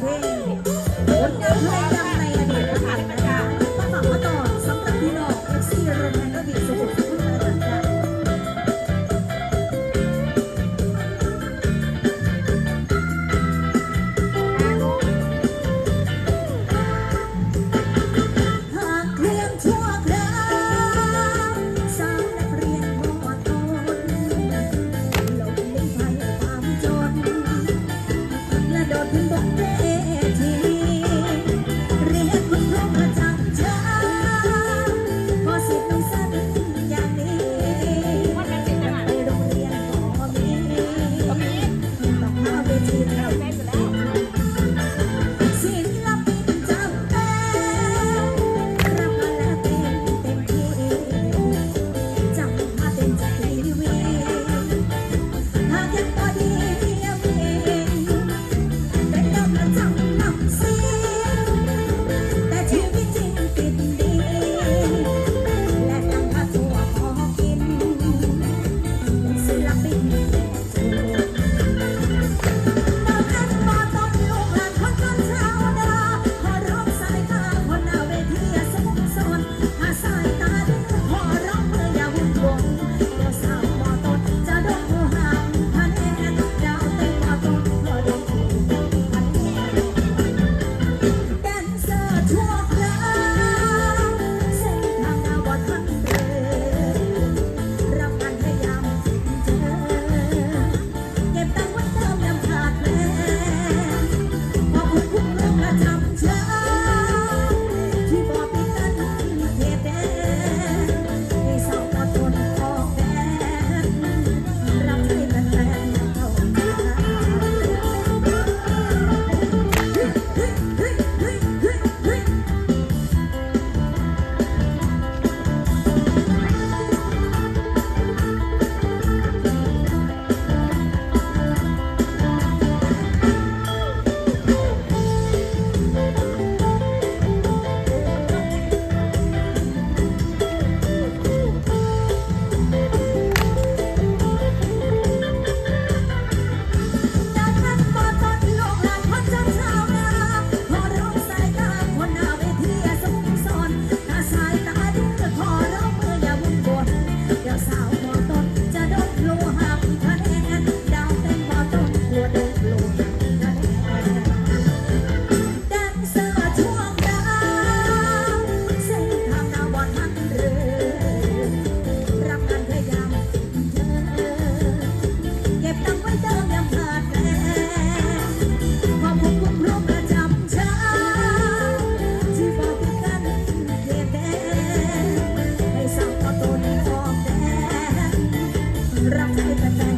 สำหรับพี่น้องเอฟซีโรแมนติสุขุ Rafa de Catania.